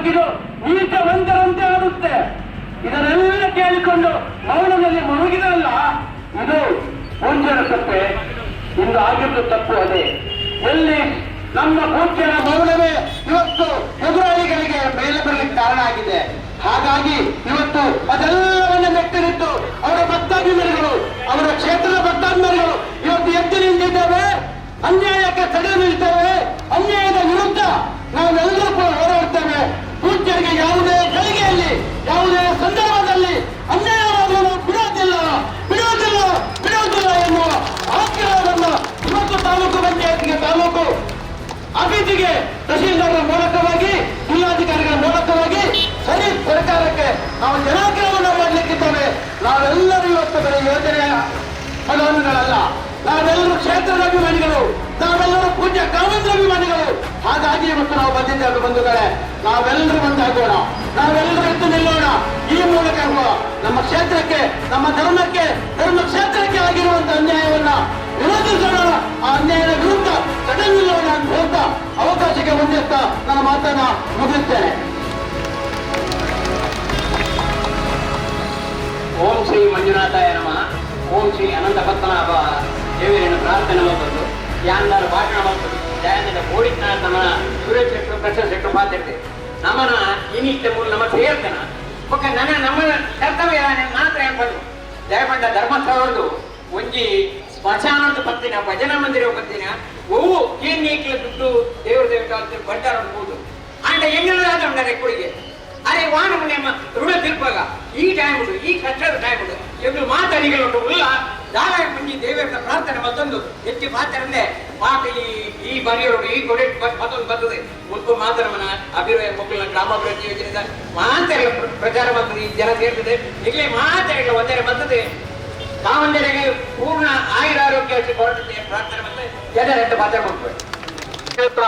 ಬದುಕಿದು ನೀಚ ಒಂದರಂತೆ ಆಗುತ್ತೆ ಇದನ್ನೆಲ್ಲ ಕೇಳಿಕೊಂಡು ಮೌನದಲ್ಲಿ ಮುಳುಗಿದಲ್ಲ ಇದು ಪೂಜ್ಯರ ತಪ್ಪೆ ಇಂದು ಆಗಿದ್ದು ತಪ್ಪು ಅದೇ. ಎಲ್ಲಿ ನಮ್ಮ ಪೂಜ್ಯರ ಮೌನವೇ ಇವತ್ತು ಎದುರಾಳಿಗಳಿಗೆ ಮೇಲೆ ಬರಲಿಕ್ಕೆ ಕಾರಣ ಆಗಿದೆ. ಹಾಗಾಗಿ ಇವತ್ತು ಅದೆಲ್ಲವನ್ನ ಮೆಟ್ಟಿನಿಟ್ಟು ಅವರ ಭಕ್ತಾಭಿಮಾನಿಗಳು, ಅವರ ಕ್ಷೇತ್ರದ ಭಕ್ತಾಭಿಮಾನಿಗಳು ಇವತ್ತು ಎದ್ದು ನಿಂತಿದ್ದೇವೆ. ಅನ್ಯಾಯಕ್ಕೆ ತಡೆ ನಿಲ್ತೇವೆ ಅನ್ಯಾಯದ ವಿರುದ್ಧ ನಾವೆಲ್ಲರೂ ಕೂಡ ಹೋರಾಡ್ತೇವೆ. ಪೂಜ್ಯರಿಗೆ ಯಾವುದೇ ಗಳಿಗೆಯಲ್ಲಿ, ಯಾವುದೇ ಸಂದರ್ಭದಲ್ಲಿ ಅನ್ಯಾಯವಾದರೂ ನಾವು ಬಿಡೋದಿಲ್ಲ ಬಿಡೋದಿಲ್ಲ ಬಿಡೋದಿಲ್ಲ ಎನ್ನುವ ಆಗ್ರಹವನ್ನು ಇವತ್ತು ತಾಲೂಕು ಪಂಚಾಯತ್ಗೆ ತಾಲೂಕು ಅಭಿವೃದ್ಧಿಗೆ ತಹಶೀಲ್ದಾರರ ಮೂಲಕವಾಗಿ, ಜಿಲ್ಲಾಧಿಕಾರಿಗಳ ಮೂಲಕವಾಗಿ ಸರಿ ಸರ್ಕಾರಕ್ಕೆ ನಾವು ಜನಾಗ್ರಹವನ್ನು ಮಾಡಲಿಕ್ಕಿದ್ದೇವೆ. ನಾವೆಲ್ಲರೂ ಇವತ್ತು ಬರೀ ಯೋಜನೆಯ ಫಲಾನುಗಳಲ್ಲ. ನಾವೆಲ್ಲರೂ ಕ್ಷೇತ್ರದ ಅಭಿಮಾನಿಗಳು ನಾವೆಲ್ಲರೂ ಪೂಜ್ಯ ಕಾಮಂದ್ರ ಅಭಿಮಾನಿಗಳು ಹಾಗಾಗಿ ಇವತ್ತು ನಾವು ಬಂದಿದ್ದೇವೆ ಬಂಧುಗಳೇ, ನಾವೆಲ್ಲರೂ ಒಂದಾಗೋಣ. ನಾವೆಲ್ಲರೂ ಎದ್ದು ನಿಲ್ಲೋಣ. ಈ ಮೂಲಕ ನಮ್ಮ ಕ್ಷೇತ್ರಕ್ಕೆ, ನಮ್ಮ ಧರ್ಮಕ್ಕೆ ಧರ್ಮ ಕ್ಷೇತ್ರಕ್ಕೆ ಆಗಿರುವಂತಹ ಅನ್ಯಾಯವನ್ನ ವಿರೋಧಿಸೋಣ ಆ ಅನ್ಯಾಯದ ವಿರುದ್ಧ ತಡೆ ನಿಲ್ಲೋಣ ಅಂತ ಹೇಳ್ತಾ ಅವಕಾಶಕ್ಕೆ ಹೊಂದಿರ್ತಾ ನನ್ನ ಮಾತನ್ನ ಮುಗಿಸ್ತೇನೆ. ಓಂ ಶ್ರೀ ಮಂಜುನಾಥಾಯ ನಮಃ. ಓಂ ಶ್ರೀ ಅನಂತ ಪದ್ಮನಾಭ ದೇವರಿನ ಪ್ರಾರ್ಥನೆ ಮಾಡಬಹುದು ಯಾರು ಭಾಷಣ ಮಾಡಬಹುದು ಜಯಂತ ಬೋಡಿನ ಇನ್ನಿಷ್ಟ ಮೂಲ ನಮ್ಮ ಸೇರ್ತನ ಒಕ್ಕ ನನ್ನ ನಮ್ಮ ಕರ್ತವ್ಯ ಮಾತ್ರ ಹೇಳ್ಬೋದು ದಯಪಂಡ ಧರ್ಮಸ್ಥಳದ್ದು ಒಂಜಿ ಸ್ಮಶಾನದ ಪತ್ತಿನ, ಭಜನಾ ಮಂದಿರ ಪತ್ತಿನ ಓ ಏನ್ ನೀಕ್ಲ ದುಡ್ಡು ದೇವ್ರ ದೇವತೆ ಭಂಡಾರ ಅನ್ಬೋದು ಅಂಡ ಎಂಗೆಲ್ಲ ಉಂಟಾರೆ ಕೊಡುಗೆ ಅರೆ ವಾನ ನಮ್ಮ ಋಣ ತಿರುಪಾಗ ಈ ಟೈಮ್ ಉಂಟು, ಈ ಕಷ್ಟದ ಟೈಮ್ ಉಂಟು. ಎಂದು ಮಾತಾಡಿಗಳು ಉಲ್ಲ ದಾರಾಯ ಮಂಜಿ ದೇವರ ಪ್ರಾರ್ಥನೆ ಮತ್ತೊಂದು. ಹೆಚ್ಚು ಮಾತಾಡಂದೆ ಮಾತು ಈ ಈ ಬರೆಯೋರು ಈ ಕೊಡೆ ಮತ್ತೊಂದು ಬರ್ತದೆ. ಮುಲ್ಪ ಮಾತರಮನ ಅಭಿರಯ ಮಕ್ಕಳ ಗ್ರಾಮಾಭಿವೃದ್ಧಿ ಯೋಜನೆ ಮಾತೆಲ್ಲ ಪ್ರಚಾರ ಮಾಡ್ತದೆ, ಈ ಜನ ಸೇರ್ತದೆ. ಇಲ್ಲಿ ಮಾತಾಡಲ್ಲ ಒಂದರೆ ಬರ್ತದೆ. ಕಾವಂದರಿಗೆ ಪೂರ್ಣ ಆಯುರಾರೋಗ್ಯ ಹೊರಟಿದೆ ಪ್ರಾರ್ಥನೆ ಮತ್ತೆ ಜನರೆಂದು ಮಾತಾಡ ಕ್ಷೇತ್ರ,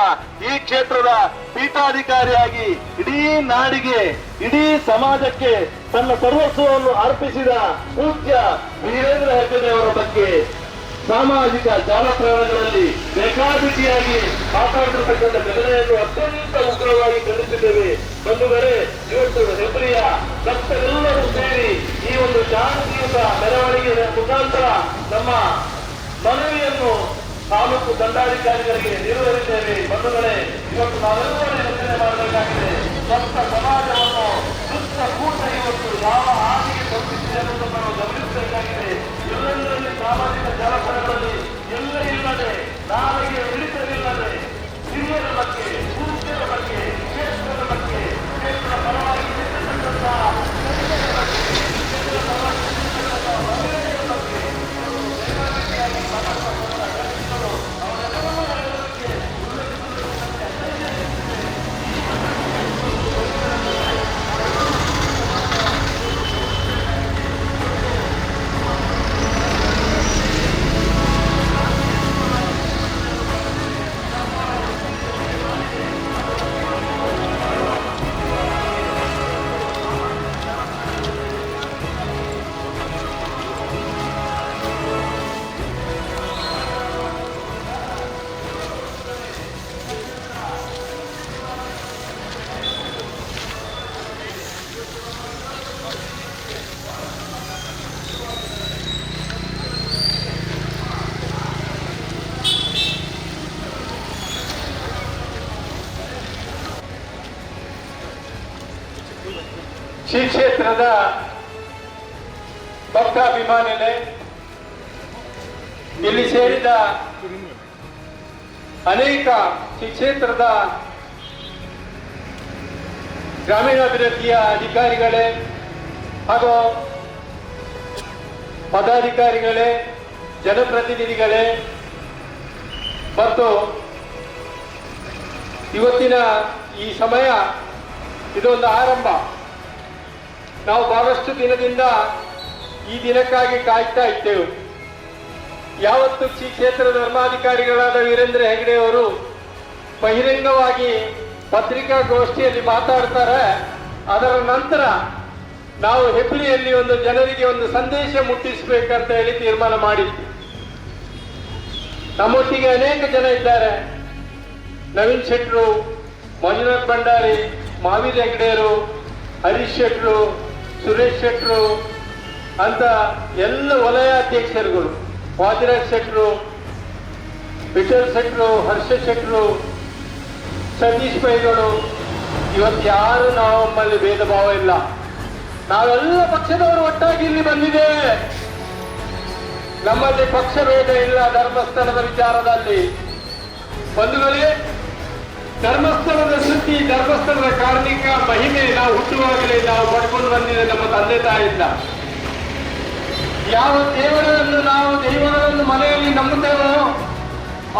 ಈ ಕ್ಷೇತ್ರದ ಪೀಠಾಧಿಕಾರಿಯಾಗಿ ಇಡೀ ನಾಡಿಗೆ, ಇಡೀ ಸಮಾಜಕ್ಕೆ ತನ್ನ ಸರ್ವಸ್ವವನ್ನು ಅರ್ಪಿಸಿದ ಪೂಜ್ಯ ವೀರೇಂದ್ರ ಹೆಗ್ಗಡೆ ಅವರ ಬಗ್ಗೆ ಸಾಮಾಜಿಕ ಜಾಲತಾಣಗಳಲ್ಲಿ ಬೇಕಾಬಿಟ್ಟಿಯಾಗಿ ಮಾತಾಡಿರತಕ್ಕಂಥ ಘಟನೆಯನ್ನು ಅತ್ಯಂತ ಉಗ್ರವಾಗಿ ಖಂಡಿಸಿದ್ದೇವೆ. ಬಂಧುಗಳೇ, ಇವತ್ತು ಹೆಬ್ರಿಯ ಭಕ್ತರೆಲ್ಲರೂ ಸೇರಿ ಈ ಒಂದು ಶಾಂತಿಯುತ ಮೆರವಣಿಗೆಯ ಮುಖಾಂತರ ನಮ್ಮ ಮನವಿಯನ್ನು ತಾಲೂಕು ದಂಡಾಧಿಕಾರಿಗಳಿಗೆ ನಿರ್ವಹಿಸಿದ್ದೇವೆ ಬಂಧುಗಳೇ, ಇವತ್ತು ನಾವೆಲ್ಲರೂ ಯೋಚನೆ ಮಾಡಬೇಕಾಗಿದೆ. ಸಮಾಜವನ್ನು ಇವತ್ತು ಯಾವ ಹಾದಿಗೆ ತಲುಪಿಸಿದೆ ಅನ್ನೋದನ್ನು ಗಮನಿಸಬೇಕಾಗಿದೆ. ಎಲ್ಲೆಲ್ಲರಲ್ಲಿ ಸಾಮಾಜಿಕ ಜಾಲತಾಣಗಳಲ್ಲಿ ಎಲ್ಲ ಇಲ್ಲದೆ ನಾಳೆಗೆ ಶ್ರೀ ಕ್ಷೇತ್ರದ ಭಕ್ತಾಭಿಮಾನಿಗಳೇ, ಇಲ್ಲಿ ಸೇರಿದ ಅನೇಕ ಶ್ರೀ ಕ್ಷೇತ್ರದ ಗ್ರಾಮೀಣಾಭಿವೃದ್ಧಿಯ ಅಧಿಕಾರಿಗಳೇ ಹಾಗೂ ಪದಾಧಿಕಾರಿಗಳೇ, ಜನಪ್ರತಿನಿಧಿಗಳೇ ಮತ್ತು ಇವತ್ತಿನ ಈ ಸಮಯ ಇದೊಂದು ಆರಂಭ. ನಾವು ಬಹಳಷ್ಟು ದಿನದಿಂದ ಈ ದಿನಕ್ಕಾಗಿ ಕಾಯ್ತಾ ಇದ್ದೆವು. ಯಾವತ್ತು ಶ್ರೀ ಕ್ಷೇತ್ರ ಧರ್ಮಾಧಿಕಾರಿಗಳಾದ ವೀರೇಂದ್ರ ಹೆಗಡೆ ಅವರು ಬಹಿರಂಗವಾಗಿ ಪತ್ರಿಕಾಗೋಷ್ಠಿಯಲ್ಲಿ ಮಾತಾಡ್ತಾರೆ. ಅದರ ನಂತರ ನಾವು ಹೆಬ್ರಿಯಲ್ಲಿ ಒಂದು ಜನರಿಗೆ ಒಂದು ಸಂದೇಶ ಮುಟ್ಟಿಸಬೇಕಂತ ಹೇಳಿ ತೀರ್ಮಾನ ಮಾಡಿದ್ವಿ. ನಮ್ಮೊಟ್ಟಿಗೆ ಅನೇಕ ಜನ ಇದ್ದಾರೆ. ನವೀನ್ ಶೆಟ್ರು, ಮಂಜುನಾಥ್ ಭಂಡಾರಿ ಮಾವೀರ್ ಹೆಗ್ಡೆಯರು, ಹರೀಶ್ ಶೆಟ್ರು ಸುರೇಶ್ ಶೆಟ್ರು ಅಂತ ಎಲ್ಲ ವಲಯಾಧ್ಯಕ್ಷರುಗಳು ವಾದಿರಾಜ್ ಶೆಟ್ರು ವಿಠಲ್ ಶೆಟ್ರು, ಹರ್ಷ ಶೆಟ್ರು, ಸತೀಶ್ ಪೈಗಳು ಇವತ್ತು ಯಾರು ನಮ್ಮಲ್ಲಿ ಭೇದ ಭಾವ ಇಲ್ಲ. ನಾವೆಲ್ಲ ಪಕ್ಷದವರು ಒಟ್ಟಾಗಿ ಇಲ್ಲಿ ಬಂದಿದೆ. ನಮ್ಮಲ್ಲಿ ಪಕ್ಷ ಭೇದ ಇಲ್ಲ ಧರ್ಮಸ್ಥಳದ ವಿಚಾರದಲ್ಲಿ. ಬಂಧುಗಳೇ ಧರ್ಮಸ್ಥಳದ ಸುದ್ದಿ, ಧರ್ಮಸ್ಥಳದ ಕಾರ್ಮಿಕ ಮಹಿಮೆ ನಾವು ಹುಟ್ಟುವಾಗಲೇ ನಾವು ಪಡ್ಕೊಂಡು ಬಂದಿದೆ ನಮ್ಮ ತಂದೆ ತಾಯಿಂದ ಯಾವ ದೇವರನ್ನು ನಾವು ದೇವರನ್ನು ಮನೆಯಲ್ಲಿ ನಂಬುತ್ತೇವೋ,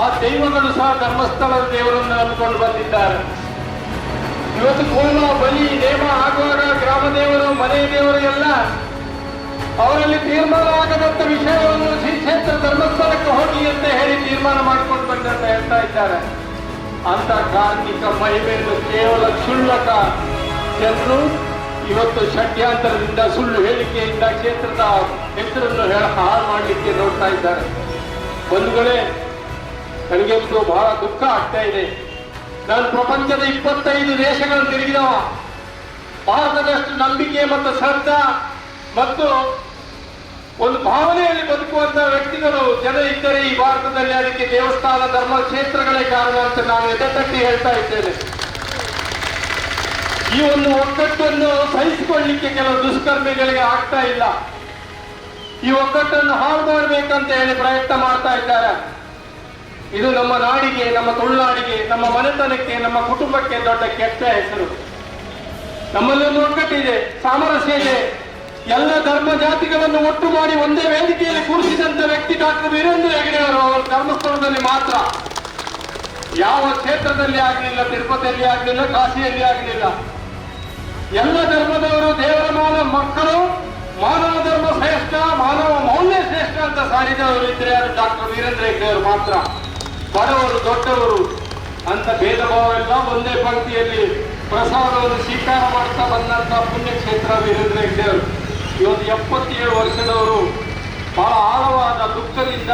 ಆ ದೈವಗಳು ಸಹ ಧರ್ಮಸ್ಥಳದ ದೇವರನ್ನು ನಂಬಿಕೊಂಡು ಬಂದಿದ್ದಾರೆ. ಇವತ್ತು ಕೋಲ, ಬಲಿ, ನೇಮ ಆಗುವಾಗ ಗ್ರಾಮ ದೇವರು, ಮನೆ ದೇವರು ಎಲ್ಲ ಅವರಲ್ಲಿ ತೀರ್ಮಾನ ಆಗದಂತ ವಿಷಯವನ್ನು ಶ್ರೀ ಕ್ಷೇತ್ರ ಧರ್ಮಸ್ಥಳಕ್ಕೆ ಹೋಗಿ ಅಂತ ಹೇಳಿ ತೀರ್ಮಾನ ಮಾಡಿಕೊಂಡು ಬಂದಂತ ಹೇಳ್ತಾ ಇದ್ದಾರೆ. ಅಂತ ಕಾರ್ಮಿಕ ಮಹಿಮೆಯನ್ನು ಕೇವಲ ಕ್ಷುಲ್ಲಕ ಜನರು ಇವತ್ತು ಷಡ್ಯಾಂತರದಿಂದ ಸುಳ್ಳು ಹೇಳಿಕೆಯಿಂದ ಕ್ಷೇತ್ರದ ಹೆಸರನ್ನು ಹೇಳ ಹಾಳು ಮಾಡಲಿಕ್ಕೆ ನೋಡ್ತಾ ಇದ್ದಾರೆ. ಬಂಧುಗಳೇ ನನಗೆಂದು ಬಹಳ ದುಃಖ ಆಗ್ತಾ ಇದೆ. ನಾನು ಪ್ರಪಂಚದ ಇಪ್ಪತ್ತೈದು ದೇಶಗಳನ್ನು ತಿರುಗಿದವ. ಭಾರತದಷ್ಟು ನಂಬಿಕೆ ಮತ್ತು ಶ್ರದ್ಧಾ ಮತ್ತು ಒಂದು ಭಾವನೆಯಲ್ಲಿ ಬದುಕುವಂತಹ ವ್ಯಕ್ತಿಗಳು ಜನ ಇದ್ದರೆ ಈ ಭಾರತದಲ್ಲಿ ಅದಕ್ಕೆ ದೇವಸ್ಥಾನ, ಧರ್ಮ ಕ್ಷೇತ್ರಗಳೇ ಕಾರಣ ಅಂತ ನಾನು ಎದೆತಟ್ಟಿ ಹೇಳ್ತಾ ಇದ್ದೇನೆ. ಈ ಒಂದು ಒಗ್ಗಟ್ಟನ್ನು ಸಹಿಸಿಕೊಳ್ಳಿಕ್ಕೆ ಕೆಲವು ದುಷ್ಕರ್ಮಿಗಳಿಗೆ ಆಗ್ತಾ ಇಲ್ಲ. ಈ ಒಗ್ಗಟ್ಟನ್ನು ಹಾಳು ಮಾಡಬೇಕಂತ ಹೇಳಿ ಪ್ರಯತ್ನ ಮಾಡ್ತಾ ಇದ್ದಾರೆ. ಇದು ನಮ್ಮ ನಾಡಿಗೆ, ನಮ್ಮ ತುಳುನಾಡಿಗೆ, ನಮ್ಮ ಮನೆತನಕ್ಕೆ, ನಮ್ಮ ಕುಟುಂಬಕ್ಕೆ ದೊಡ್ಡ ಕೆಟ್ಟ ಹೆಸರು. ನಮ್ಮಲ್ಲಿ ಒಂದು ಒಗ್ಗಟ್ಟಿದೆ ಸಾಮರಸ್ಯ ಇದೆ. ಎಲ್ಲ ಧರ್ಮ ಜಾತಿಗಳನ್ನು ಒಟ್ಟು ಮಾಡಿ ಒಂದೇ ವೇದಿಕೆಯಲ್ಲಿ ಕೂರಿಸಿದಂತ ವ್ಯಕ್ತಿ ಡಾಕ್ಟರ್ ವೀರೇಂದ್ರ ಹೆಗಡೆ ಅವರು, ಅವರ ಧರ್ಮಸ್ಥಳದಲ್ಲಿ ಮಾತ್ರ. ಯಾವ ಕ್ಷೇತ್ರದಲ್ಲಿ ಆಗಲಿಲ್ಲ, ತಿರುಪತಿಯಲ್ಲಿ ಆಗಲಿಲ್ಲ, ಕಾಶಿಯಲ್ಲಿ ಆಗಲಿಲ್ಲ. ಎಲ್ಲ ಧರ್ಮದವರು ದೇವರ ಮಾನ ಮಕ್ಕಳು, ಮಾನವ ಧರ್ಮ ಶ್ರೇಷ್ಠ, ಮಾನವ ಮೌಲ್ಯ ಶ್ರೇಷ್ಠ ಅಂತ ಸಾರಿದವರು ಇದ್ರೆ ಅದು ಡಾಕ್ಟರ್ ವೀರೇಂದ್ರ ಹೆಗ್ಡೆ ಅವರು ಮಾತ್ರ? ಬಡವರು, ದೊಡ್ಡವರು ಅಂತ ಭೇದ ಭಾವ ಎಲ್ಲ ಒಂದೇ ಪಂಕ್ತಿಯಲ್ಲಿ ಪ್ರಸಾದವನ್ನು ಸ್ವೀಕಾರ ಮಾಡ್ತಾ ಬಂದಂತ ಪುಣ್ಯಕ್ಷೇತ್ರ ವೀರೇಂದ್ರ ಹೆಗ್ಡೆ ಅವರು. ಇವತ್ತು ಎಪ್ಪತ್ತೇಳು ವರ್ಷದವರು ಬಹಳ ಆಳವಾದ ದುಃಖದಿಂದ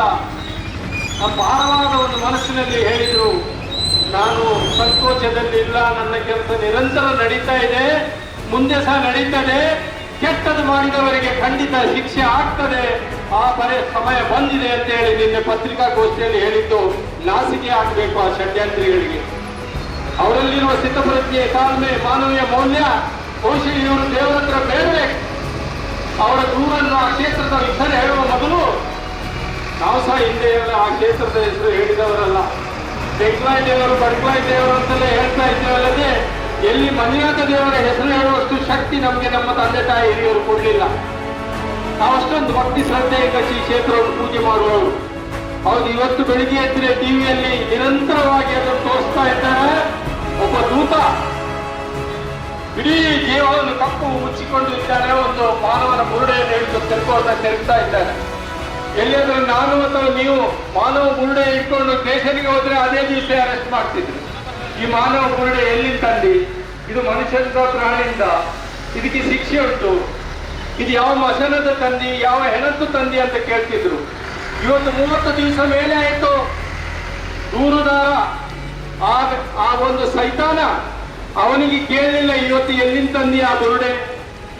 ನಮ್ಮ ಆಳವಾದ ಒಂದು ಮನಸ್ಸಿನಲ್ಲಿ ಹೇಳಿದರು, ನಾನು ಸಂಕೋಚದಲ್ಲಿ ಇಲ್ಲ, ನನ್ನ ಕೆಲಸ ನಿರಂತರ ನಡೀತಾ ಇದೆ, ಮುಂದೆ ಸಹ ನಡೀತದೆ ಕೆಟ್ಟದು ಮಾಡಿದವರಿಗೆ ಖಂಡಿತ ಶಿಕ್ಷೆ ಆಗ್ತದೆ, ಆ ಬರೆ ಸಮಯ ಬಂದಿದೆ ಅಂತ ಹೇಳಿ ನಿನ್ನೆ ಪತ್ರಿಕಾಗೋಷ್ಠಿಯಲ್ಲಿ ಹೇಳಿದ್ದು, ನಾಸಿಕೆ ಆಗಬೇಕು ಆ ಷಡ್ಯಂತ್ರಿಗಳಿಗೆ. ಅವರಲ್ಲಿರುವ ಸ್ಥಿತಪ್ರಜ್ಞೆ ತಾಳ್ಮೆ, ಮಾನವೀಯ ಮೌಲ್ಯ ಬಹುಶಃ ಇವರು ದೇವರ ಹತ್ರ ಬೇಡಬೇಕು. ಅವರ ದೂರನ್ನು ಆ ಕ್ಷೇತ್ರದ ಹೆಸರು ಹೇಳುವ ಮೊದಲು ನಾವು ಸಹ ಹಿಂದೆ ಆ ಕ್ಷೇತ್ರದ ಹೆಸರು ಹೇಳಿದವರಲ್ಲ. ಜಗ್ಲಾಯ್ ದೇವರು, ಬಡ್ಗ್ಲಾಯ್ ದೇವರು ಅಂತಲೇ ಹೇಳ್ತಾ ಇದ್ದೇವಲ್ಲದೆ, ಎಲ್ಲಿ ಮಂಜುನಾಥ ದೇವರ ಹೆಸರು ಹೇಳುವಷ್ಟು ಶಕ್ತಿ ನಮಗೆ ನಮ್ಮ ತಂದೆ ತಾಯಿ ಹಿರಿಯರು ಕೊಡಲಿಲ್ಲ. ನಾವಷ್ಟೊಂದು ಭಕ್ತಿ ಶ್ರದ್ಧೆಯಿಂದ ಈ ಕ್ಷೇತ್ರವನ್ನು ಪೂಜೆ ಮಾಡುವವರು. ಹೌದು, ಇವತ್ತು ಬೆಳಿಗ್ಗೆ ಎದ್ದರೆ ಟಿವಿಯಲ್ಲಿ ನಿರಂತರವಾಗಿ ಅದನ್ನು ತೋರಿಸ್ತಾ ಇದ್ದಾರೆ. ಒಬ್ಬ ದೂತ ಇಡೀ ಜೀವವನ್ನು ಕಪ್ಪು ಮುಚ್ಚಿಕೊಂಡು ಇದ್ದಾನೆ ಒಂದು ಮಾನವನ ಬುರುಡೆಯನ್ನು ಹಿಡಿದು ತೆರಕೋತ ತೆರಗ್ತಾ ಇದ್ದಾನೆ. ಎಲ್ಲಿಯಾದ್ರೂ ನಾನು ಅಥವಾ ನೀವು ಮಾನವ ಮುರುಡೆ ಇಟ್ಕೊಂಡು ಸ್ಟೇಷನ್ಗೆ ಹೋದ್ರೆ ಅದೇ ದಿವಸ ಅರೆಸ್ಟ್ ಮಾಡ್ತಿದ್ರು. ಈ ಮಾನವ ಮುರುಡೆ ಎಲ್ಲಿಂದ ತಂದಿ? ಇದು ಮನುಷ್ಯರಿಂದ ಪ್ರಾಣಿಯಿಂದ ಇದಕ್ಕೆ ಶಿಕ್ಷೆ ಉಂಟು. ಇದು ಯಾವ ಮಸನದ ತಂದಿ, ಯಾವ ಹೆಣದ್ದು ತಂದಿ ಅಂತ ಕೇಳ್ತಿದ್ರು. ಇವತ್ತು ಮೂವತ್ತು ದಿವಸ ಮೇಲೆ ಆಯಿತು. ದೂರುದಾರ. ಆ ಒಂದು ಸೈತಾನ ಅವನಿಗೆ ಕೇಳಲಿಲ್ಲ ಇವತ್ತು ಎಲ್ಲಿಂದ ತಂದಿ ಆ ಬುರುಡೆ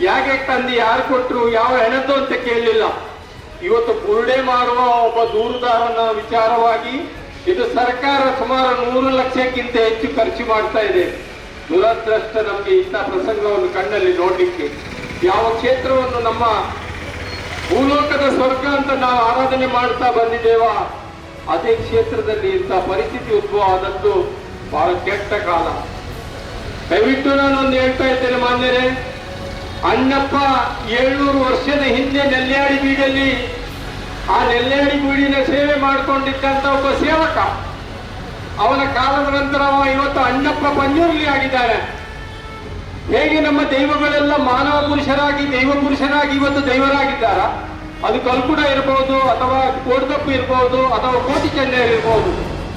ಯಾಕೆ ತಂದಿ, ಯಾರು ಕೊಟ್ಟರು ಯಾವ ಹೆಣದ್ದು ಅಂತ ಕೇಳಲಿಲ್ಲ ಇವತ್ತು ಬುರುಡೆ ಮಾರುವ ಒಬ್ಬ ದೂರುದಾರನ ವಿಚಾರವಾಗಿ ಇದು ಸರ್ಕಾರ ಸುಮಾರು ನೂರು ಲಕ್ಷಕ್ಕಿಂತ ಹೆಚ್ಚು ಖರ್ಚು ಮಾಡ್ತಾ ಇದೆ. ದುರದೃಷ್ಟ ನಮಗೆ ಇಂಥ ಪ್ರಸಂಗವನ್ನು ಕಣ್ಣಲ್ಲಿ ನೋಡಲಿಕ್ಕೆ. ಯಾವ ಕ್ಷೇತ್ರವನ್ನು ನಮ್ಮ ಭೂಲೋಕದ ಸ್ವರ್ಗ ಅಂತ ನಾವು ಆರಾಧನೆ ಮಾಡ್ತಾ ಬಂದಿದ್ದೇವಾ, ಅದೇ ಕ್ಷೇತ್ರದಲ್ಲಿ ಇಂಥ ಪರಿಸ್ಥಿತಿ ಉದ್ಭವ ಆದದ್ದು ಬಹಳ ಕೆಟ್ಟ ಕಾಲ. ದಯವಿಟ್ಟು ನಾನೊಂದು ಹೇಳ್ತಾ ಇದ್ದೇನೆ ಮಾನ್ಯರೇ. ಅಣ್ಣಪ್ಪ ಏಳ್ನೂರು ವರ್ಷದ ಹಿಂದೆ ನೆಲ್ಯಾಡಿ ಬೀಡಲ್ಲಿ ಆ ನೆಲ್ಯಾಡಿ ಬೀಡಿನ ಸೇವೆ ಮಾಡಿಕೊಂಡಿದ್ದಂತ ಒಬ್ಬ ಸೇವಕ. ಅವನ ಕಾಲದ ನಂತರ ಅವ ಇವತ್ತು ಅಣ್ಣಪ್ಪ ಪಂಜುರ್ಲಿ ಆಗಿದ್ದಾನೆ. ಹೇಗೆ ನಮ್ಮ ದೈವಗಳೆಲ್ಲ ಮಾನವ ಪುರುಷರಾಗಿ, ದೈವ ಪುರುಷರಾಗಿ ಇವತ್ತು ದೈವರಾಗಿದ್ದಾರ? ಅದು ಕಲ್ಕುಡ ಇರಬಹುದು ಅಥವಾ ಕೋಡ್ದಪ್ಪು ಇರಬಹುದು ಅಥವಾ ಕೋಟಿ ಚೆನ್ನೈ ಇರಬಹುದು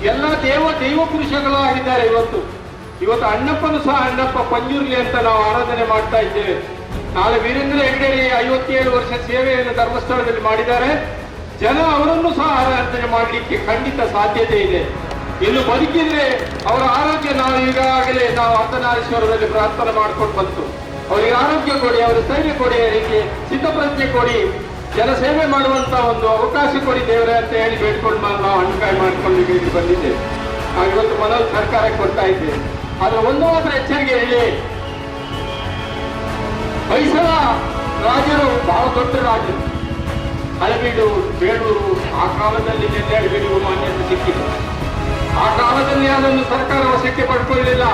ಎಲ್ಲ ದೇವ, ದೈವ ಪುರುಷಗಳಾಗಿದ್ದಾರೆ ಇವತ್ತು. ಇವತ್ತು ಅಣ್ಣಪ್ಪನು ಸಹ ಅಣ್ಣಪ್ಪ ಪಂಜುರ್ಲಿ ಅಂತ ನಾವು ಆರಾಧನೆ ಮಾಡ್ತಾ ಇದ್ದೇವೆ. ನಾಳೆ ವೀರೇಂದ್ರ ಹೆಗ್ಗಡೆ ಐವತ್ತೇಳು ವರ್ಷ ಸೇವೆಯನ್ನು ಧರ್ಮಸ್ಥಳದಲ್ಲಿ ಮಾಡಿದ್ದಾರೆ. ಜನ ಅವರನ್ನು ಸಹ ಆರಾಧನೆ ಮಾಡಲಿಕ್ಕೆ ಖಂಡಿತ ಸಾಧ್ಯತೆ ಇದೆ. ಇನ್ನು ಬದುಕಿದ್ರೆ ಅವರ ಆರೋಗ್ಯ ನಾವು ಈಗಾಗಲೇ ನಾವು ಅರ್ಧನಾರೇಶ್ವರದಲ್ಲಿ ಪ್ರಾರ್ಥನೆ ಮಾಡ್ಕೊಂಡು ಬಂತು. ಅವರಿಗೆ ಆರೋಗ್ಯ ಕೊಡಿ ಅವರ ಸ್ಥೈರ್ಯ ಕೊಡಿ, ಅವರಿಗೆ ಸಿದ್ಧಪ್ರಜ್ಞೆ ಕೊಡಿ. ಜನ ಸೇವೆ ಮಾಡುವಂತ ಒಂದು ಅವಕಾಶ ಕೊಡಿ ದೇವರೇ ಅಂತ ಹೇಳಿ ಬೇಡ್ಕೊಂಡು ನಾವು ಹಣ್ಣುಕಾಯಿ ಮಾಡ್ಕೊಂಡು ಬಂದಿದ್ದೇವೆ ಇವತ್ತು ಮನವಿ ಸರ್ಕಾರಕ್ಕೆ ಕೊಡ್ತಾ ಇದ್ದೇವೆ ಆದ್ರೆ ಒಂದು ಮಾತ್ರ ಎಚ್ಚರಿಕೆ ಹೇಳಿ ಹೊಯ್ಸಳ ರಾಜರು ಬಹಳ ದೊಡ್ಡ ರಾಜರು ಹಳೆಬೀಡು ಬೇಡೂರು ಆ ಕಾಲದಲ್ಲಿ ನೆಲ್ಲಾಡಿಬೀಡು ಮಾನ್ಯತೆ ಸಿಕ್ಕಿತು ಆ ಕಾಲದಲ್ಲಿ ಅದನ್ನು ಸರ್ಕಾರ ವಶಕ್ಕೆ ಪಡ್ಕೊಳ್ಳಿಲ್ಲ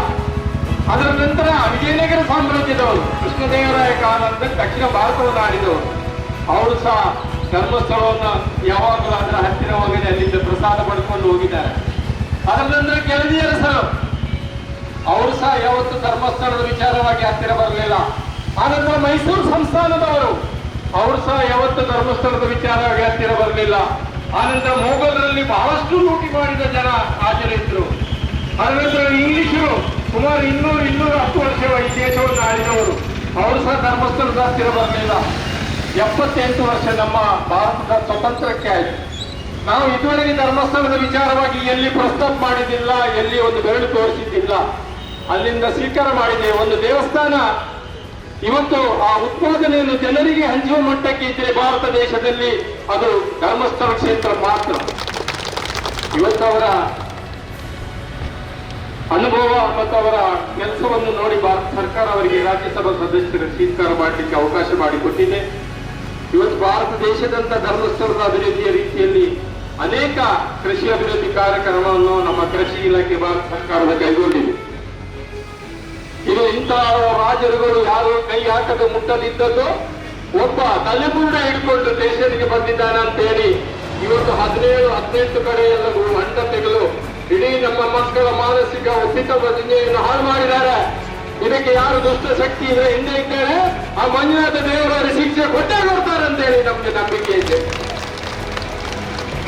ಅದರ ನಂತರ ವಿಜಯನಗರ ಸಾಮ್ರಾಜ್ಯದವರು ಕೃಷ್ಣದೇವರಾಯ ಕಾಲದಲ್ಲಿ ದಕ್ಷಿಣ ಭಾರತವನ್ನು ಆಡಿದವರು ಅವರು ಸಹ ಧರ್ಮಸ್ಥಳವನ್ನು ಯಾವಾಗಲೂ ಅದರ ಹತ್ತಿರ ಹೋಗದೆ ಅಲ್ಲಿಂದ ಪ್ರಸಾದ ಪಡ್ಕೊಂಡು ಹೋಗಿದ್ದಾರೆ. ಅದರ ನಂತರ ಕೆಳದಿ ಅರಸರು ಅವರು ಸಹ ಯಾವತ್ತು ಧರ್ಮಸ್ಥಳದ ವಿಚಾರವಾಗಿ ಹತ್ತಿರ ಬರಲಿಲ್ಲ. ಆನಂತರ ಮೈಸೂರು ಸಂಸ್ಥಾನದವರು ಅವರು ಸಹ ಯಾವತ್ತು ಧರ್ಮಸ್ಥಳದ ವಿಚಾರವಾಗಿ ಹತ್ತಿರ ಬರಲಿಲ್ಲ. ಆನಂತರ ಮೊಘಲರಲ್ಲಿ ಬಹಳಷ್ಟು ಲೂಟಿ ಮಾಡಿದ ಜನ ಆಚರಿಸಿದ್ರು ಆನಂತರ ಇಂಗ್ಲಿಷರು ಸುಮಾರು ಇನ್ನೂರು ಇನ್ನೂರ ಹತ್ತು ವರ್ಷ ಈ ದೇಶವನ್ನು ಆಳಿದವರು. ಅವರು ಸಹ ಧರ್ಮಸ್ಥಳದ ಹತ್ತಿರ ಬರಲಿಲ್ಲ. ಎಪ್ಪತ್ತೆಂಟು ವರ್ಷ ನಮ್ಮ ಭಾರತದ ಸ್ವತಂತ್ರಕ್ಕೆ ಆಯಿತು. ನಾವು ಇದುವರೆಗೆ ಧರ್ಮಸ್ಥಳದ ವಿಚಾರವಾಗಿ ಎಲ್ಲಿ ಪ್ರಸ್ತಾಪ ಮಾಡಿದ್ದಿಲ್ಲ, ಎಲ್ಲಿ ಒಂದು ಬೆರಳು ತೋರಿಸಿದ್ದಿಲ್ಲ. ಅಲ್ಲಿಂದ ಸ್ವೀಕಾರ ಮಾಡಿದೆ. ಒಂದು ದೇವಸ್ಥಾನ. ಇವತ್ತು ಆ ಉತ್ಪಾದನೆಯನ್ನು ಜನರಿಗೆ ಹಂಚುವ ಮಟ್ಟಕ್ಕೆ ಇದ್ರೆ ಭಾರತ ದೇಶದಲ್ಲಿ ಅದು ಧರ್ಮಸ್ಥಳ ಕ್ಷೇತ್ರ ಮಾತ್ರ. ಇವತ್ತು ಅವರ ಅನುಭವ ಮತ್ತು ಅವರ ಕೆಲಸವನ್ನು ನೋಡಿ ಭಾರತ ಸರ್ಕಾರ ಅವರಿಗೆ ರಾಜ್ಯಸಭಾ ಸದಸ್ಯರ ಸ್ವೀಕಾರ ಮಾಡಲಿಕ್ಕೆ ಅವಕಾಶ ಮಾಡಿಕೊಟ್ಟಿದೆ. ಇವತ್ತು ಭಾರತ ದೇಶದಂತ ಧರ್ಮಸ್ಥಳದ ಅಭಿವೃದ್ಧಿಯ ರೀತಿಯಲ್ಲಿ ಅನೇಕ ಕೃಷಿ ಅಭಿವೃದ್ಧಿ ಕಾರ್ಯಕ್ರಮವನ್ನು ನಮ್ಮ ಕೃಷಿ ಇಲಾಖೆ ಭಾರತ ಸರ್ಕಾರದ ಕೈಗೊಂಡಿದೆ. ಇದು ಇಂತಹ ರಾಜರುಗಳು ಯಾರು ಕೈ ಹಾಕದ ಮುಟ್ಟಲಿದ್ದದ್ದು ಒಬ್ಬ ತಲೆಬೂಡ ಹಿಡ್ಕೊಂಡು ಸ್ಟೇಷನ್ಗೆ ಬಂದಿದ್ದಾನೆ ಅಂತ ಹೇಳಿ ಇವತ್ತು ಹದಿನೇಳು, ಹದಿನೆಂಟು ಕಡೆಯೆಲ್ಲ ಹೊಂಡ ತೆಗೆದು ಇಡೀ ನಮ್ಮ ಮಕ್ಕಳ ಮಾನಸಿಕ ಒಪ್ಪಿತ ಪ್ರತಿಜ್ಞೆಯನ್ನು ಹಾಳು ಮಾಡಿದ್ದಾರೆ. ಇದಕ್ಕೆ ಯಾರು ದುಷ್ಟ ಶಕ್ತಿ ಇದೆ ಹಿಂದೆ ಇದ್ದಾರೆ ಆ ಮಂಜುನಾಥ ದೇವರ ಶಿಕ್ಷೆ ಕೊಟ್ಟೇ ಕೊಡ್ತಾರೆ ಅಂತ ಹೇಳಿ ನಮ್ಗೆ ನಂಬಿಕೆ ಇದೆ.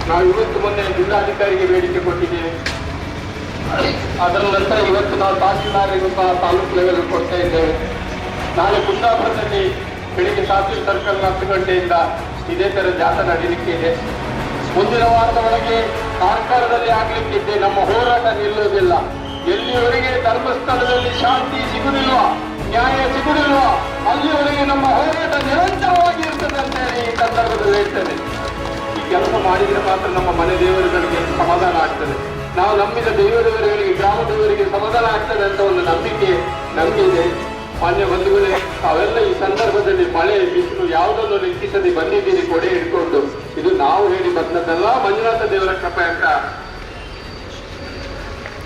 ನಾವು ಇವತ್ತು ಮೊನ್ನೆ ಜಿಲ್ಲಾಧಿಕಾರಿಗೆ ಬೇಡಿಕೆ ಕೊಟ್ಟಿದ್ದೇವೆ. ಅದರ ನಂತರ ಇವತ್ತು ನಾವು ತಹಸೀಲ್ದಾರರಿಗೂ ಸಹ ತಾಲೂಕು ಲೆವೆಲ್ ಕೊಡ್ತಾ ಇದ್ದೇವೆ. ನಾಳೆ ಕುಂದಾಪುರದಲ್ಲಿ ಬೆಳಿಗ್ಗೆ ತಹಸೀಲ್ ಸರ್ಕಲ್ ಹತ್ತು ಗಂಟೆಯಿಂದ ಇದೇ ತರ ಜಾಥಾ ನಡೀಲಿಕ್ಕೆ ಇದೆ. ಮುಂದಿನ ವಾರದ ಒಳಗೆ ಸರ್ಕಾರದಲ್ಲಿ ಆಗ್ಲಿಕ್ಕಿದ್ದೆ ನಮ್ಮ ಹೋರಾಟ ನಿಲ್ಲುವುದಿಲ್ಲ. ಎಲ್ಲಿವರೆಗೆ ಧರ್ಮಸ್ಥಳದಲ್ಲಿ ಶಾಂತಿ ಸಿಗುದಿಲ್ಲ ನ್ಯಾಯ ಸಿಗುದಿಲ್ಲ ಅಲ್ಲಿವರೆಗೆ ನಮ್ಮ ಹೋರಾಟ ನಿರಂತರವಾಗಿ ಇರ್ತದೆ ಅಂತ ಹೇಳಿ ಈ ಸಂದರ್ಭದಲ್ಲಿ ಹೇಳ್ತೇನೆ. ಈ ಕೆಲಸ ಮಾಡಿದ್ರೆ ಮಾತ್ರ ನಮ್ಮ ಮನೆ ದೇವರುಗಳಿಗೆ ಸಮಾಧಾನ ಆಗ್ತದೆ. ನಾವು ನಂಬಿದ ದೇವರುಗಳಿಗೆ ಗ್ರಾಮದವರಿಗೆ ಸಮಾಧಾನ ಆಗ್ತದೆ ಅಂತ ಒಂದು ನಂಬಿಕೆ ನಮಗಿದೆ ಮಾನ್ಯ ಬಂಧುಗಳೇ, ಅವೆಲ್ಲ ಈ ಸಂದರ್ಭದಲ್ಲಿ ಮಳೆ, ಬಿಸಿಲು ಯಾವುದನ್ನು ಲೆಕ್ಕಿಸದೆ ಬಂದಿದ್ದೀರಿ, ಕೊಡೆ ಹಿಡ್ಕೊಂಡು. ಇದು ನಾವು ಹೇಳಿ ಬಂದದ್ದಲ್ಲ ಮಂಜುನಾಥ ದೇವರ ಕೃಪೆ ಅಂತ.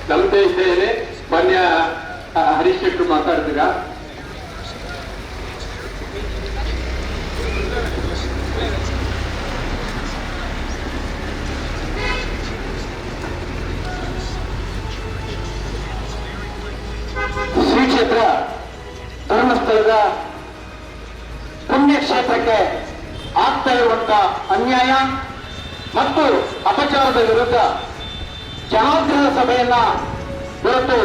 ನಂಬ್ತಾ ಇದ್ದೇನೆ. ಮಾನ್ಯ ಹರೀಶ್ ಶೆಟ್ರು ಮಾತಾಡ್ತೀರಾ ಶ್ರೀ ಕ್ಷೇತ್ರ ಧರ್ಮಸ್ಥಳದ ಪುಣ್ಯಕ್ಷೇತ್ರಕ್ಕೆ ಆಗ್ತಾ ಇರುವಂತ ಮತ್ತು ಅಪಚಾರದ ವಿರುದ್ಧ ಜನಾಗ್ರಹ ಸಭೆಯನ್ನ ಇವತ್ತು